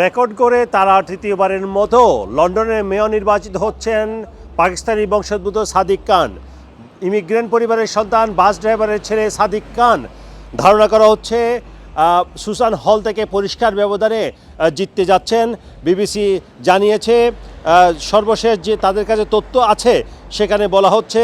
Record করে তারা তৃতীয়বারের মতো লন্ডনের মেয়র নির্বাচিত হচ্ছেন পাকিস্তানি বংশোদ্ভূত সাদিক খান। ইমিগ্রেন্ট পরিবারের সন্তান, বাস ড্রাইভারের ছেলে সাদিক খান। ধারণা করা হচ্ছে সুসান হল থেকে পরিষ্কার ব্যবধানে জিততে যাচ্ছেন। বিবিসি জানিয়েছে সর্বশেষ যে তাদের কাছে তথ্য আছে, সেখানে বলা হচ্ছে,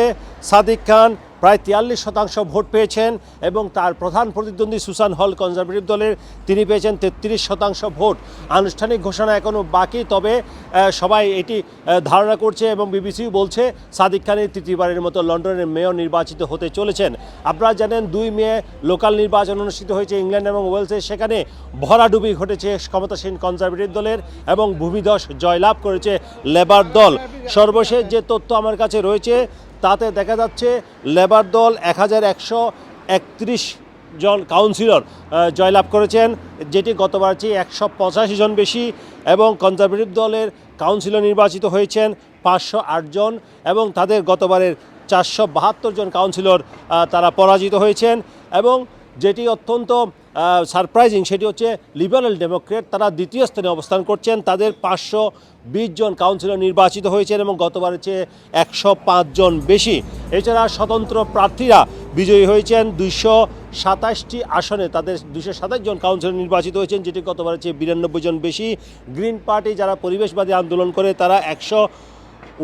সাদিক খান প্রায় তিয়াল্লিশ শতাংশ ভোট পেয়েছেন এবং তার প্রধান প্রতিদ্বন্দ্বী সুসান হল কনজারভেটিভ দলের, তিনি পেয়েছেন তেত্রিশ শতাংশ ভোট। আনুষ্ঠানিক ঘোষণা এখনও বাকি, তবে সবাই এটি ধারণা করছে এবং বিবিসিও বলছে, সাদিক খানের তৃতীয়বারের মতো লন্ডনের মেয়র নির্বাচিত হতে চলেছেন। আপনারা জানেন, দুই মে লোকাল নির্বাচন অনুষ্ঠিত হয়েছে ইংল্যান্ড এবং ওয়েলসে সেখানে ভরাডুবি ঘটেছে ক্ষমতাসীন কনজারভেটিভ দলের এবং ভূমিধস জয়লাভ করেছে লেবার দল। সর্বশেষ যে তথ্য আমার কাছে রয়েছে তাতে দেখা যাচ্ছে লেবার দল এক হাজার একশো একত্রিশ জন কাউন্সিলর জয়লাভ করেছেন, যেটি গতবার চেয়ে একশো পঁচাশি জন বেশি এবং কনজারভেটিভ দলের কাউন্সিলর নির্বাচিত হয়েছেন পাঁচশো জন এবং তাদের গতবারের চারশো বাহাত্তর জন কাউন্সিলর তারা পরাজিত হয়েছেন এবং যেটি অত্যন্ত সারপ্রাইজিং সেটি হচ্ছে লিবারেল ডেমোক্রেট তারা দ্বিতীয় স্থানে অবস্থান করছেন। তাদের পাঁচশো বিশ জন কাউন্সিলর নির্বাচিত হয়েছেন এবং গতবারের চেয়ে একশো জন বেশি। এছাড়া স্বতন্ত্র প্রার্থীরা বিজয়ী হয়েছেন। দুইশো সাতাশটি আসনে তাদের দুশো সাতাশ জন কাউন্সিলর নির্বাচিত হয়েছেন, যেটি গতবারের চেয়ে বিরানব্বই জন বেশি। গ্রিন পার্টি যারা পরিবেশবাদী আন্দোলন করে, তারা একশো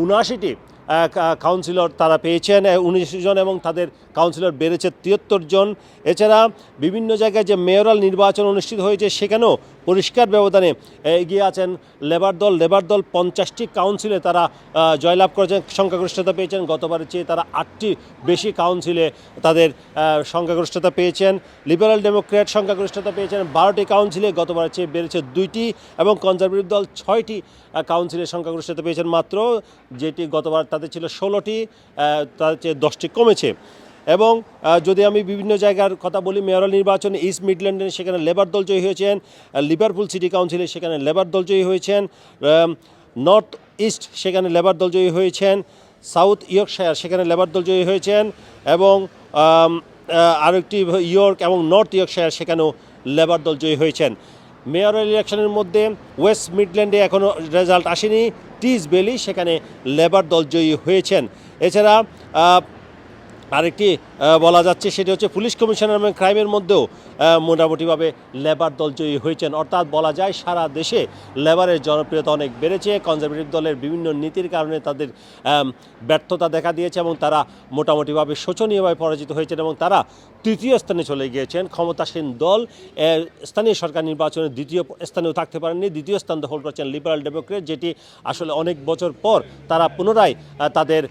উনআশিটি কাউন্সিলর তারা পেয়েছেন উনিশ জন এবং তাদের কাউন্সিলর বেড়েছে তিয়াত্তর জন। এছাড়া বিভিন্ন জায়গায় যে মেয়রাল নির্বাচন অনুষ্ঠিত হয়েছে, সেখানেও পরিষ্কার ব্যবধানে এগিয়ে আছেন লেবার দল। লেবার দল পঞ্চাশটি কাউন্সিলে তারা জয়লাভ করেছেন সংখ্যাগরিষ্ঠতা পেয়েছেন। গতবারের চেয়ে তারা আটটি বেশি কাউন্সিলে তাদের সংখ্যাগরিষ্ঠতা পেয়েছেন। লিবারাল ডেমোক্র্যাট সংখ্যাগরিষ্ঠতা পেয়েছেন বারোটি কাউন্সিলে গতবারের চেয়ে বেড়েছে দুইটি এবং কনজারভেটিভ দল ছয়টি আহ, কাউন্সিলের সংখ্যাগরিষ্ঠতা পেয়েছেন মাত্র যেটি গতবার তাদের ছিল ষোলোটি তাদের চেয়ে দশটি কমেছে। এবং যদি আমি বিভিন্ন জায়গার কথা বলি, মেয়রাল নির্বাচনে ইস্ট মিডল্যান্ডে সেখানে লেবার দল জয়ী হয়েছেন লিভারপুল সিটি কাউন্সিলে সেখানে লেবার দল জয়ী হয়েছেন নর্থ ইস্ট সেখানে লেবার দল জয়ী হয়েছেন সাউথ ইয়র্কশায়ার সেখানে লেবার দল জয়ী হয়েছেন এবং আরেকটি ইয়র্ক এবং নর্থ ইয়র্কশায়ার সেখানেও লেবার দল জয়ী হয়েছেন। মেয়রাল ইলেকশনের মধ্যে ওয়েস্ট মিডল্যান্ডে এখনও রেজাল্ট আসেনি টিজ বেলি সেখানে লেবার দল জয়ী হয়েছেন। এছাড়া আরেকটি আহ, বলা যাচ্ছে সেটি হচ্ছে পুলিশ কমিশনার এবং ক্রাইমের মধ্যেও মোটামুটিভাবে লেবার দল জয়ী হয়েছেন। অর্থাৎ বলা যায় সারা দেশে লেবারের জনপ্রিয়তা অনেক বেড়েছে। কনজারভেটিভ দলের বিভিন্ন নীতির কারণে তাদের ব্যর্থতা দেখা দিয়েছে এবং তারা মোটামুটিভাবে শোচনীয়ভাবে পরাজিত হয়েছেন এবং তারা তৃতীয় স্থানে চলে গিয়েছেন। ক্ষমতাসীন দল স্থানীয় সরকার নির্বাচনে দ্বিতীয় স্থানেও থাকতে পারেননি। দ্বিতীয় স্থান দখল করেছেন লিবারাল ডেমোক্রেট যেটি আসলে অনেক বছর পর তারা পুনরায় তাদের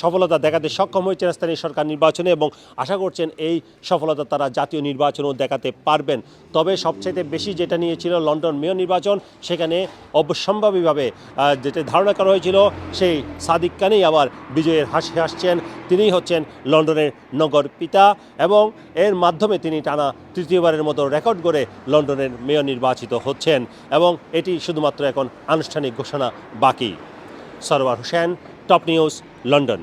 সফলতা দেখাতে সক্ষম হয়েছেন স্থানীয় সরকার নির্বাচনে এবং আশা করছেন এই সফলতা তারা জাতীয় নির্বাচনও দেখাতে পারবেন। তবে সবচেয়ে বেশি যেটা নিয়েছিল লন্ডন মেয়র নির্বাচন সেখানে অবশ্যম্ভাবীভাবে আহ, যেটা ধারণা করা হয়েছিল সেই সাদিক খানেই আবার বিজয়ের হাসি হাসছেন। তিনিই হচ্ছেন লন্ডনের নগর পিতা এবং এর মাধ্যমে তিনি টানা তৃতীয়বারের মতো রেকর্ড করে লন্ডনের মেয়র নির্বাচিত হচ্ছেন এবং এটি শুধুমাত্র এখন আনুষ্ঠানিক ঘোষণা বাকি। Sarwar Hossain top news London.